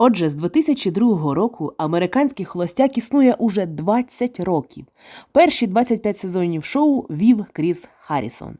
Отже, з 2002 року американський холостяк існує уже 20 років. Перші 25 сезонів шоу вів Кріс Харрісон.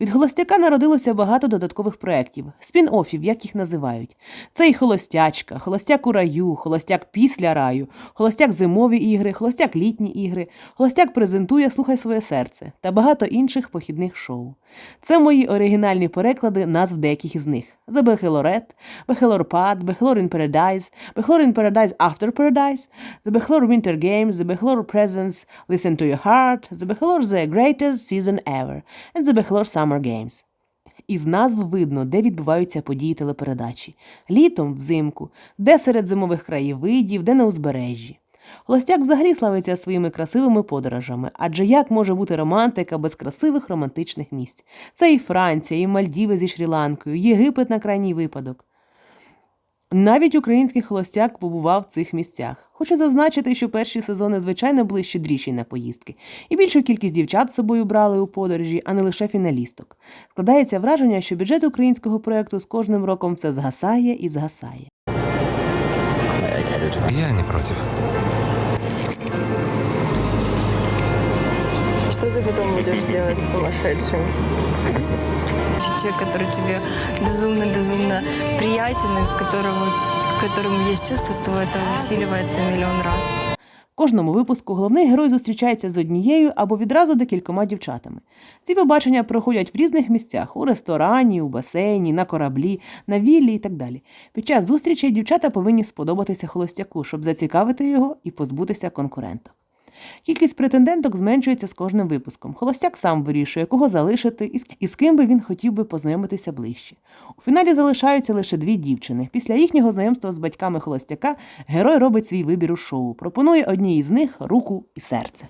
Від холостяка народилося багато додаткових проєктів, спін-оффів, як їх називають. Це і холостячка, холостяк у раю, холостяк після раю, холостяк зимові ігри, холостяк літні ігри, холостяк презентує Слухай своє серце та багато інших похідних шоу. Це мої оригінальні переклади назв деяких із них: The Bachelorette, Bachelor Pad, Bachelor in Paradise, Bachelor in Paradise After Paradise, The Bachelor Winter Games, The Bachelor Presents Listen to Your Heart, The Bachelor The Greatest Season Ever, and The Bachelor Summer Games. Із назв видно, де відбуваються події телепередачі. Літом, взимку, де серед зимових краєвидів, де на узбережжі. Холостяк взагалі славиться своїми красивими подорожами, адже як може бути романтика без красивих романтичних місць? Це і Франція, і Мальдіви зі Шрі-Ланкою, Єгипет на крайній випадок. Навіть український холостяк побував в цих місцях. Хочу зазначити, що перші сезони, звичайно, були щедріші на поїздки, і більшу кількість дівчат з собою брали у подорожі, а не лише фіналісток. Складається враження, що бюджет українського проєкту з кожним роком все згасає і згасає. Я не против. ты потом будешь делать с сумасшедшим? Человек, который тебе безумно-безумно приятен, и которому, к которому есть чувство, то это усиливается миллион раз. В кожному випуску головний герой зустрічається з однією або відразу декількома дівчатами. Ці побачення проходять в різних місцях у ресторані, у басейні, на кораблі, на віллі і так далі. Під час зустрічей дівчата повинні сподобатися холостяку, щоб зацікавити його і позбутися конкуренток. Кількість претенденток зменшується з кожним випуском. Холостяк сам вирішує, кого залишити і з- ким би він хотів би познайомитися ближче. У фіналі залишаються лише дві дівчини. Після їхнього знайомства з батьками холостяка герой робить свій вибір у шоу. Пропонує одній із них руку і серце.